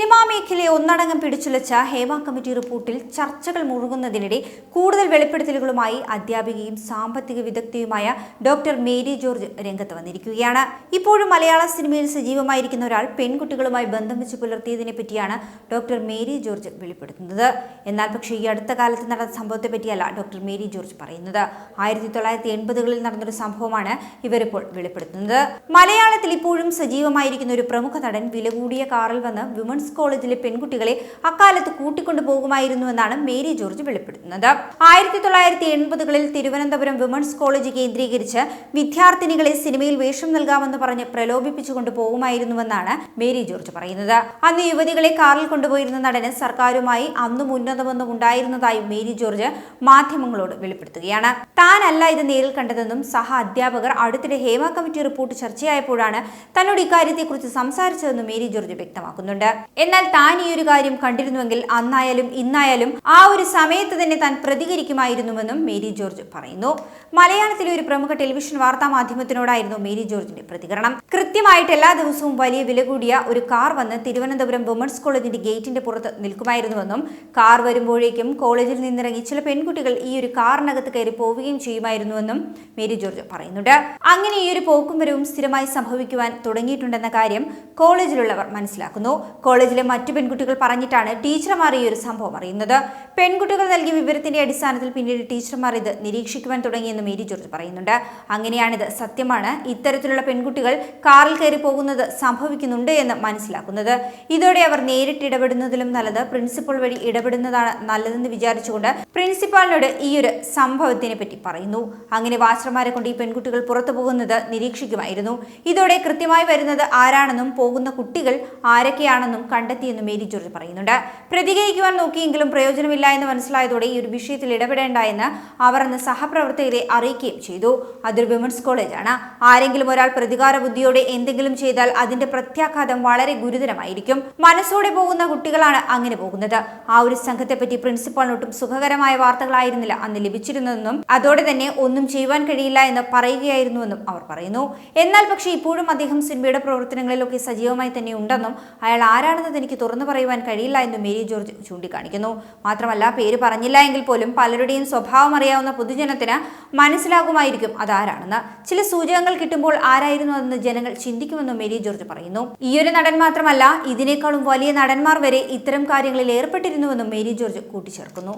Cinema മേഖലയെ ഒന്നടങ്കം പിടിച്ചുലച്ച Hema committee റിപ്പോർട്ടിൽ ചർച്ചകൾ മുഴുകുന്നതിനിടെ കൂടുതൽ വെളിപ്പെടുത്തലുകളുമായി അധ്യാപികയും സാമ്പത്തിക വിദഗ്ധയുമായ ഡോക്ടർ മേരി ജോർജ് രംഗത്ത് വന്നിരിക്കുകയാണ്. ഇപ്പോഴും മലയാള സിനിമയിൽ സജീവമായിരിക്കുന്ന ഒരാൾ പെൺകുട്ടികളുമായി ബന്ധം വെച്ച് പുലർത്തിയതിനെ പറ്റിയാണ് ഡോക്ടർ മേരി ജോർജ് വെളിപ്പെടുത്തുന്നത്. എന്നാൽ പക്ഷേ ഈ അടുത്ത കാലത്ത് നടന്ന സംഭവത്തെ പറ്റിയല്ല ഡോക്ടർ മേരി ജോർജ് പറയുന്നത്. ആയിരത്തി തൊള്ളായിരത്തി എൺപതുകളിൽ നടന്നൊരു സംഭവമാണ് ഇവരിപ്പോൾ വെളിപ്പെടുത്തുന്നത്. മലയാളത്തിൽ ഇപ്പോഴും സജീവമായിരിക്കുന്ന ഒരു പ്രമുഖ നടൻ വില കൂടിയ കാറിൽ വന്ന് വിമൻസ് കോളേജിലെ പെൺകുട്ടികളെ അക്കാലത്ത് കൂട്ടിക്കൊണ്ടു പോകുമായിരുന്നുവെന്നാണ് മേരി ജോർജ് വെളിപ്പെടുത്തുന്നത്. ആയിരത്തി തൊള്ളായിരത്തി എൺപതുകളിൽ തിരുവനന്തപുരം വിമൻസ് കോളേജ് കേന്ദ്രീകരിച്ച് വിദ്യാർത്ഥിനികളെ സിനിമയിൽ വേഷം നൽകാമെന്ന് പറഞ്ഞ് പ്രലോഭിപ്പിച്ചുകൊണ്ട് പോകുമായിരുന്നുവെന്നാണ് മേരി ജോർജ് പറയുന്നത്. അന്ന് യുവതികളെ കാറിൽ കൊണ്ടുപോയിരുന്ന നടന് സർക്കാരുമായി അന്നും ഉന്നതമൊന്നും ഉണ്ടായിരുന്നതായും മേരി ജോർജ് മാധ്യമങ്ങളോട് വെളിപ്പെടുത്തുകയാണ്. താനല്ല ഇത് നേരിൽ കണ്ടതെന്നും സഹ അധ്യാപകർ അടുത്തിടെ ഹേമ കമ്മിറ്റി റിപ്പോർട്ട് ചർച്ചയായപ്പോഴാണ് തന്നോട് ഇക്കാര്യത്തെക്കുറിച്ച് സംസാരിച്ചതെന്നും മേരി ജോർജ് വ്യക്തമാക്കുന്നുണ്ട്. എന്നാൽ താൻ ഈ ഒരു കാര്യം കണ്ടിരുന്നുവെങ്കിൽ അന്നായാലും ഇന്നായാലും ആ ഒരു സമയത്ത് തന്നെ താൻ പ്രതികരിക്കുമായിരുന്നുവെന്നും മേരി ജോർജ് പറയുന്നു. മലയാളത്തിലെ ഒരു പ്രമുഖ ടെലിവിഷൻ വാർത്താ മാധ്യമത്തിനോടായിരുന്നു മേരി ജോർജിന്റെ പ്രതികരണം. കൃത്യമായിട്ട് എല്ലാ ദിവസവും വലിയ വില കൂടിയ ഒരു കാർ വന്ന് തിരുവനന്തപുരം വുമൺസ് കോളേജിന്റെ ഗേറ്റിന്റെ പുറത്ത് നിൽക്കുമായിരുന്നുവെന്നും കാർ വരുമ്പോഴേക്കും കോളേജിൽ നിന്നിറങ്ങി ചില പെൺകുട്ടികൾ ഈ ഒരു കാറിനകത്ത് കയറി പോവുകയും ചെയ്യുമായിരുന്നുവെന്നും മേരി ജോർജ് പറയുന്നുണ്ട്. അങ്ങനെ ഈ ഒരു പോക്കും വരവും സ്ഥിരമായി സംഭവിക്കുവാൻ തുടങ്ങിയിട്ടുണ്ടെന്ന കാര്യം കോളേജിലുള്ളവർ മനസ്സിലാക്കുന്നു. കോളേജിലെ മറ്റു പെൺകുട്ടികൾ പറഞ്ഞിട്ടാണ് ടീച്ചർമാർ ഈ ഒരു സംഭവം അറിയുന്നത്. പെൺകുട്ടികൾ നൽകിയ വിവരത്തിന്റെ അടിസ്ഥാനത്തിൽ പിന്നീട് ടീച്ചർമാർ ഇത് നിരീക്ഷിക്കുവാൻ തുടങ്ങിയെന്ന് മേരി ജോർജ് പറയുന്നുണ്ട്. അങ്ങനെയാണിത് സത്യമാണ്. ഇത്തരത്തിലുള്ള പെൺകുട്ടികൾ കാറിൽ കയറി പോകുന്നത് സംഭവിക്കുന്നുണ്ട് എന്ന് മനസ്സിലാക്കുന്നത്. ഇതോടെ അവർ നേരിട്ട് ഇടപെടുന്നതിലും നല്ലത് പ്രിൻസിപ്പൽ വഴി ഇടപെടുന്നതാണ് നല്ലതെന്ന് വിചാരിച്ചുകൊണ്ട് പ്രിൻസിപ്പാളിനോട് ഈ ഒരു സംഭവത്തിനെ പറ്റി പറയുന്നു. അങ്ങനെ വാച്ചർമാരെ കൊണ്ട് ഈ പെൺകുട്ടികൾ പുറത്തു പോകുന്നത് നിരീക്ഷിക്കുമായിരുന്നു. ഇതോടെ കൃത്യമായി വരുന്നത് ആരാണെന്നും പോകുന്ന കുട്ടികൾ ആരൊക്കെയാണെന്നും കണ്ടെത്തിയെന്നും മേരി ജോർജ് പറയുന്നുണ്ട്. പ്രതികരിക്കുവാൻ നോക്കിയെങ്കിലും പ്രയോജനമില്ല എന്ന് മനസ്സിലായതോടെ ഈ ഒരു വിഷയത്തിൽ ഇടപെടേണ്ട എന്ന് അവർ അന്ന് സഹപ്രവർത്തകരെ അറിയിക്കുകയും ചെയ്തു. അതൊരു വിമൻസ് കോളേജാണ് ആരെങ്കിലും ഒരാൾ പ്രതികാര ബുദ്ധിയോടെ എന്തെങ്കിലും ചെയ്താൽ അതിന്റെ പ്രത്യാഘാതം വളരെ ഗുരുതരമായിരിക്കും. മനസ്സോടെ പോകുന്ന കുട്ടികളാണ് അങ്ങനെ പോകുന്നത്. ആ ഒരു സംഘത്തെ പറ്റി പ്രിൻസിപ്പാളിനൊട്ടും സുഖകരമായ വാർത്തകളായിരുന്നില്ല അന്ന് ലഭിച്ചിരുന്നതെന്നും അതോടെ തന്നെ ഒന്നും ചെയ്യുവാൻ കഴിയില്ല എന്ന് പറയുകയായിരുന്നുവെന്നും അവർ പറയുന്നു. എന്നാൽ പക്ഷേ ഇപ്പോഴും അദ്ദേഹം സിനിമയുടെ പ്രവർത്തനങ്ങളിലൊക്കെ സജീവമായി തന്നെ ഉണ്ടെന്നും അയാൾ ആരാണെന്ന് എനിക്ക് തുറന്നു പറയുവാൻ കഴിയില്ല എന്ന് മേരി ജോർജ് ചൂണ്ടിക്കാണിക്കുന്നു. മാത്രമല്ല പേര് പറഞ്ഞില്ല എങ്കിൽ പോലും പലരുടെയും സ്വഭാവം അറിയാവുന്ന പൊതുജനത്തിന് മനസ്സിലാകുമായിരിക്കും അതാരാണെന്ന്. ചില സൂചകങ്ങൾ കിട്ടുമ്പോൾ ആരായിരുന്നു അതെന്ന് ജനങ്ങൾ ചിന്തിക്കുമെന്നും മേരി ജോർജ് പറയുന്നു. ഈയൊരു നടൻ മാത്രമല്ല ഇതിനേക്കാളും വലിയ നടന്മാർ വരെ ഇത്തരം കാര്യങ്ങളിൽ ഏർപ്പെട്ടിരുന്നുവെന്നും മേരി ജോർജ് കൂട്ടിച്ചേർക്കുന്നു.